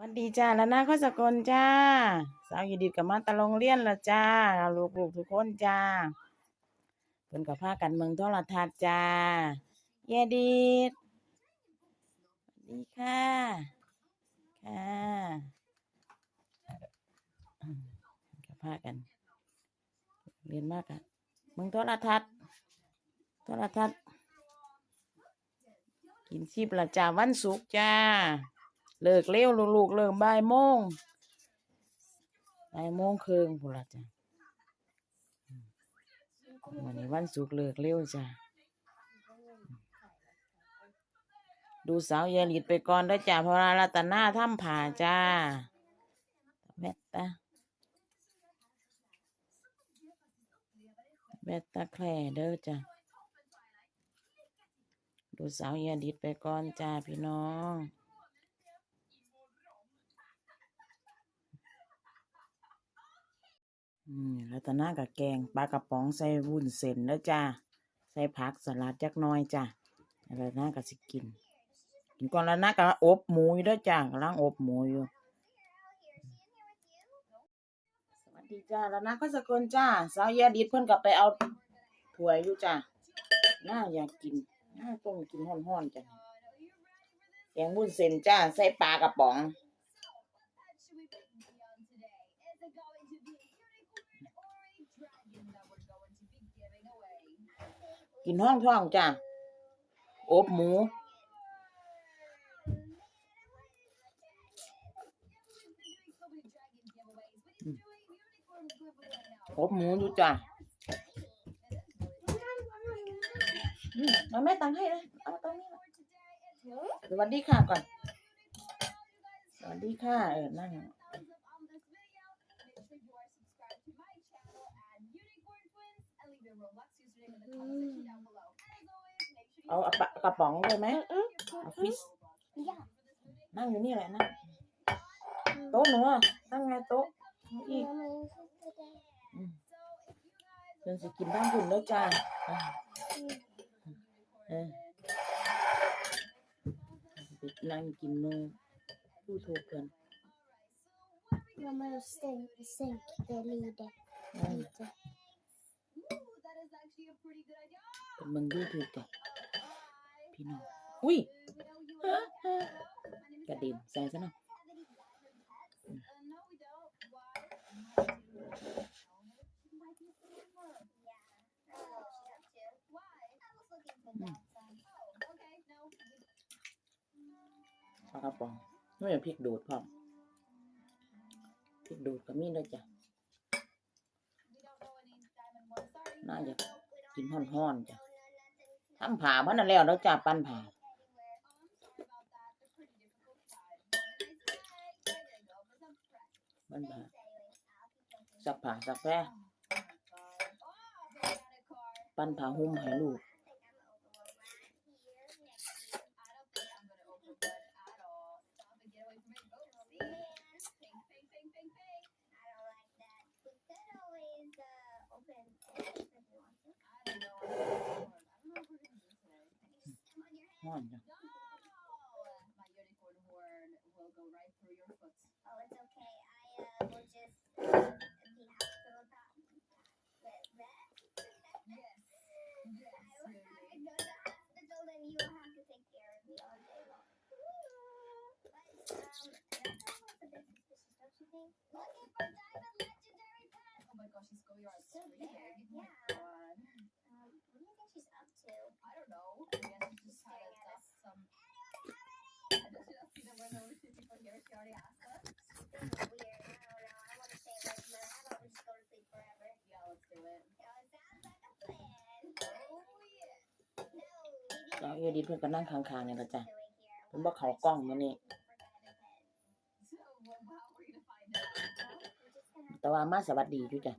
สวัสดีจ้าแล้วนะข้อสกลจ้า สาวอยู่ดีกับมาตะลงเรียนละจ้าลูกลูกทุกคนจ้าเพิ่นกับพากันเมืองโทรทัศน์จ้าเยดีดสวัสดีค่ะ ค่ะกับพากัน เรียนมากอะเมืองโทรทัศน์โทรทัศน์กินชีพละจ้าวันศุกร์จ้า เลิกเร็วลูกๆเลิกบ่ายโมงบ่ายโมงครึ่งพุ่นละจ้ะวันนี้วันศุกร์เลิกเร็วจ้ะดูสาวยายหลิดไปก่อนเด้จ้ะพราะว่ารัตนาทำผาจ้าแม่ตาแม่ตาแคร่เด้อจ้ะดูสาวยายหลิดไปก่อนจ้าพี่น้อง อืมแล้วตอนหน้ากับแกงปลากระป๋องใส่วุ้นเส้นแล้วจ้าใส่ผักสลัดจักหน้อยจ้าแล้วหน้าก็สิกิน กินก่อนแล้วหน้าก็อบหมูอยู่เด้วจ้ากำลังอบหมูอยู่ สวัสดีจ้าแล้วนะก็สกลจ้าสาวยาดิดเพิ่นกลับไปเอาถ้วยอยู่จ้าน่าอยากกินน่าต้องกินห้อนๆจ้ะแกงวุ้นเส้นจ้าใส่ปลากระป๋อง กินห้องท้องจ้ะอบหมูอบหมูดูจ้ะมาแม่ตังให้เลยเอาตังนี่มาสวัสดีค่ะก่อน สวัสดีค่ะเออนั่ง เอาเอาปะกระป๋องเลยไหมเอาฟิสนั่งอยู่นี่แหละนั่งโต๊ะหนูอะนั่งไงโต๊ะเอาอีกอืมเพิ่นสิกินบ้างคุณแล้วจ้าอ่าเออไปนั่งกินนูดูถูกกัน Mamma sänk, sänk det lite. อืม lite. เป็นมึงดูถูกกันพี่น้อง อุ้ยกระเด็นใส่ซะหน่อยปลากระป๋องไม่เอาพริกดูดพร้อพริกดูดก็มีด้วยจ้ะ น่าจะกินห้อนๆจ้ะ ทำผ่ามันนั่นแล้วแล้วจ้ะปั้นผ่าปั้นผ่าสับผ่าสับแพร่ปั้นผ่าหุ้มให้ลูก one. My unicorn horn will go right through your foot. Oh, it's okay. I uh, will just uh, be hospital that. Yes. Yes. I will have to go to hospital and you will have to take care of me all day long. But, um, that's a bit suspicious, don't you think? Looking for diamond legendary! Oh my gosh, he's going around so. เราอยู่ดีเพื่อนก็นั่งค้างๆเนี่ยละจ้ะเป็นบ่เขากล้องมันนี่แต่ว่ามาสวัสดีจ้ะ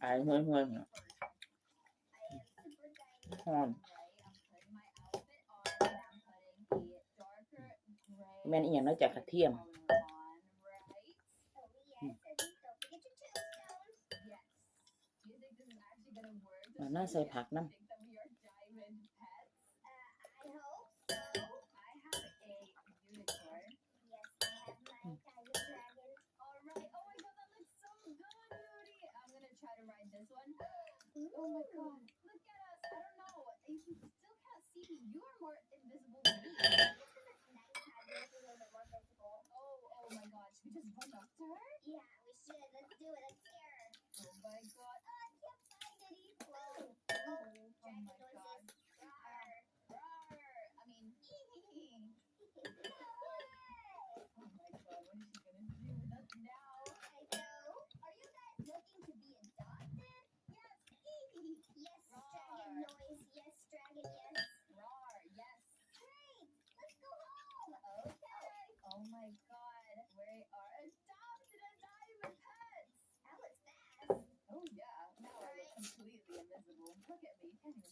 ไอเมือยเมื่อยหอนแม่นเอียงนอกจากกระเทียมน่าใส่ผักน้ำ Oh my god. Look at us. I don't know. You still can't see me. You are more invisible than me. Oh, oh my god. Should we just run after her? Yeah.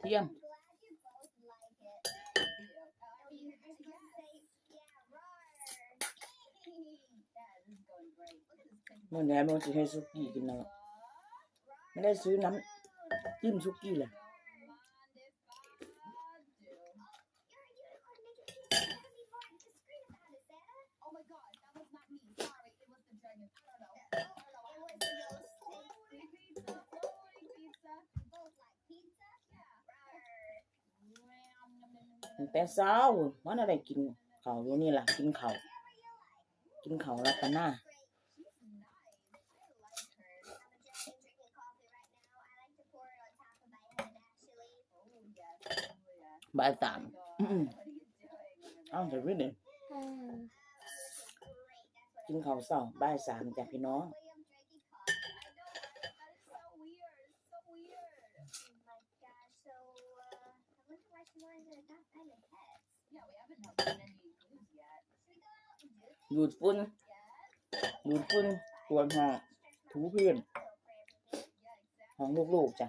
เทียม มื่อไหร่มันจะให้ซุกี้กินเนาะไม่ได้ซื้อน้ำจิ้มซุกี้เลย แต่เศร้าวันอะไรกินเขาอยู่นี่ล่ะ กินเขากินเขารัตนาบ่ายสามอ้าวเดี๋ยววิ่งกินเขาเศร้าบ่ายสามจากพี่น้อง หยุดฝุ่นหยุดฝุ่นตัวนหาถูเพื่อนของลูกๆจ้ะ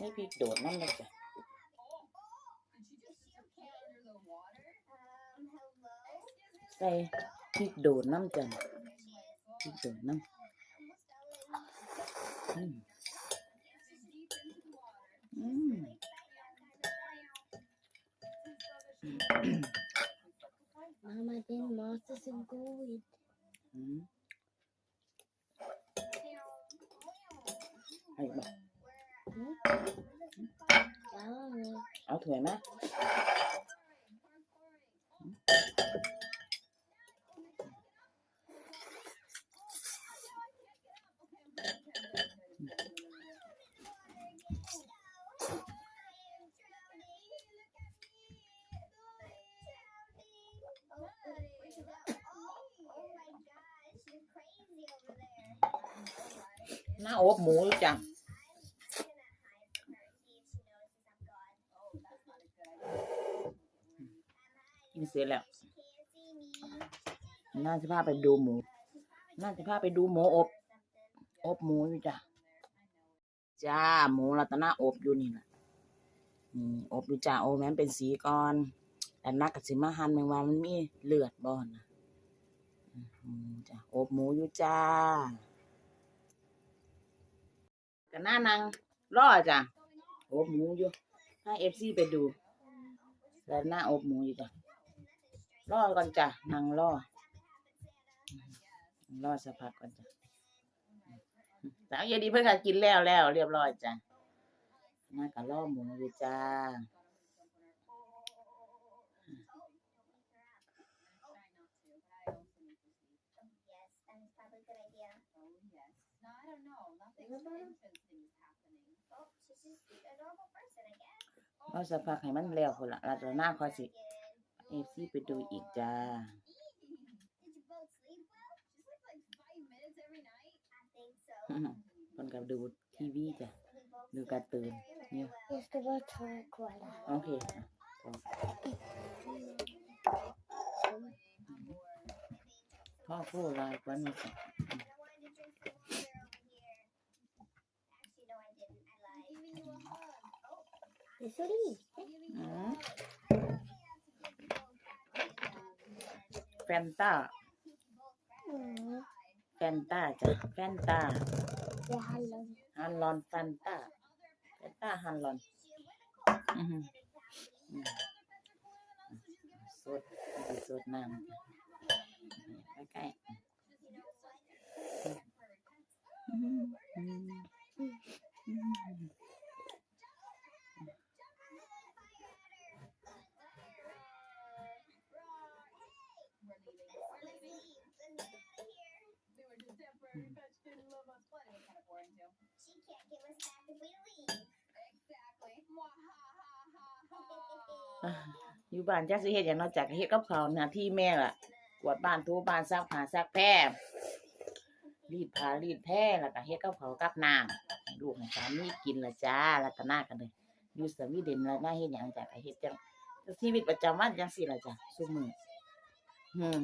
ให้พี่โดดน้ำเลยจ้ะใส่พี่โดดน้ำจ้ะพี่โดดน้ำอืมอืมมามาเดินมอสซิงกูอิดอืมให้บ้า เอาถ้วยมาหน้าอบหมูจัง เสร็จแล้ว น่าจะพาไปดูหมู น่าจะพาไปดูหมูอบ อบหมูอยู่จ้ะ จ้า หมูรัตนาอบอยู่นี่นะนี่อบอยู่จ้าโอแม่เป็นสีก่อนแต่นักกับสิมาหันแมงวันมันมีเลือดบอนนะจ้ะอบหมูอยู่จ้ากันหน้านางล่อจ้าอบหมูอยู่ ให้เอฟซีไปดูแต่หน้าอบหมูอยู่จ้า รอก่อนจ้ะนั่งรอรอสักพักก่อนจ้ะสาวเยดีเพิ่งก็กินแล้วแล้วเรียบร้อยจ้ะน่ากับล่อหมูอยู่จ้า Yes, that is probably a good idea. Oh, yes. No, I don't know. Nothing interesting is happening. Oh, she's just a normal person, I guess. รอสักพักให้มันแล้วคนละแล้วจะหน้าคอยสิ Good. เอฟซีไปดูอีกจ้า Did you both sleep well? She sleeps like five minutes every night. I think so. คนกับดูทีวีจ้ะ We both ดู slept การ์ตูน very, very เนี่ย well. Jag ska bara ta en cola. โอเคอะพ่อพูดอะไรกันมาสิ I ฟนต้า Mm. แฟนต้าจ้ะแฟนต้า Det är hallon. ฮันลอนแฟนต้าแฟนต้าฮันลอนอือหืออืมสดนี่สดน้ำจ้ะใกล้ๆ อยู่บ้านจักสิเฮ็ดหยังนอกจากเฮ็ดกับข้าหน้าที่แม่ล่ะ กวาดบ้านถูบ้านซักผ้าซักแพร่รีดผ้ารีดแพร่แล้วก็เฮ็ดกับข้ากับน้ำให้ลูกให้สามีกินละจ้ารัตนากันเลยอยู่สวีเดนแล้วน่าเฮ็ดหยังจ้ะก็เฮ็ดจังชีวิตประจำวันจังซี่ล่ะจ้ะซุมืออืม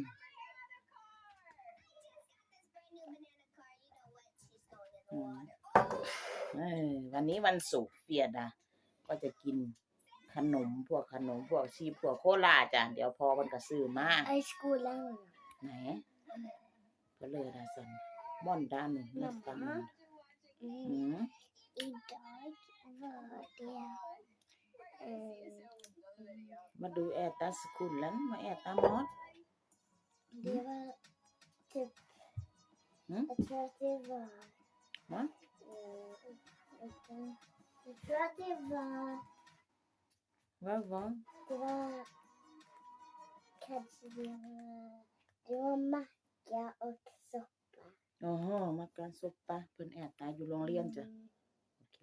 เออวันนี้วันศุกร์เปียดอะ ก็จะกิน ขนมพวกขนมพวกชีพวกโคลาจ้ะเดี๋ยวพอมันก็ซื้อมา I skolan. ไหนก็เลยดาสันม่อนด้านหนึ่งนักตัง Mamma. อื Mm. ม Idag var det... Eh, มาดูแอร์ตาสกุลแล้วมาแอร์ตามอส det var typ... Mm. Jag tror att det var... Va? Eh, utan- jag tror att det var... ว่าว่า Det var... Kanske det var... Det var macka och soppa. โอ้โหมาการซุปปะเพิ่นแอร์ตาอยู่โรงเรียนจ้ะ Mm, โอเค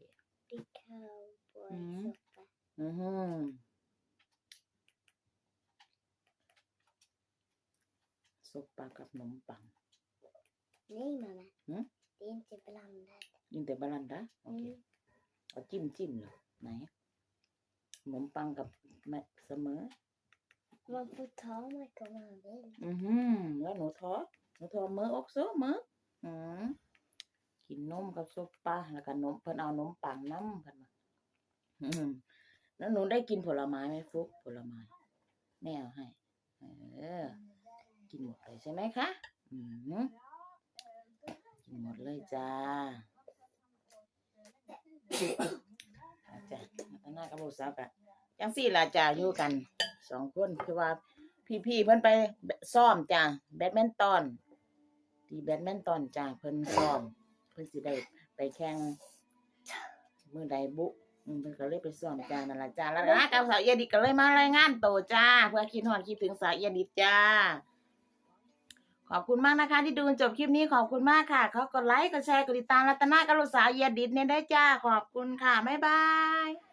Det är cowboysoppa. Mm. อือฮึซุปปลากับขนมปัง Nej mamma. Mm. Det är inte blandat. ยินแต่บาลันดา โอเค Mm. เอาจิ้มจิ้มเหรอไหนขนมปังกับแม่เสมอ Man får ta mycket om man vill. อือหือแล้วหนูทอดหนูทอดมืออกเสือมืออืมกินนมกับซุปปลาแล้วก็นมเพิ่นเอานมปังน้ำเพิ่นมาอืมแล้วหนูได้กินผลไม้ไหมฟลุกผลไม้แม่เอาให้เออกินหมดเลยใช่ไหมคะอืมกินหมดเลยจ้าอาจ้ะตอน หน้ากับลูกสาวกะจังสี่ล่ะจ้าอยู่กันสองคนคือว่า พี่ๆเพิ่นไปซ้อมจ้าแบดมินตันที่แบดมินตันจ้าเพิ่นซ้อม เพิ่นสิได้ไปแข่งมื้อใดบุอืมเพิ่นก็เลยไปซ้อมจ้านั่นล่ะจ้าแล้วนะกับสาวเอียดิตก็เลยมารายงานโตวจ้า เพื่อคิดฮอดคิดถึงสาวเอียดิตจ้า ขอบคุณมากนะคะ ที่ดูจนจบคลิปนี้ขอบคุณมากค่ะ เขากดไลค์กดแชร์กดติดตามรัตนากับลูกสาวเอียดิตเนี่ยได้จ้า ขอบคุณค่ะ บ๊ายบาย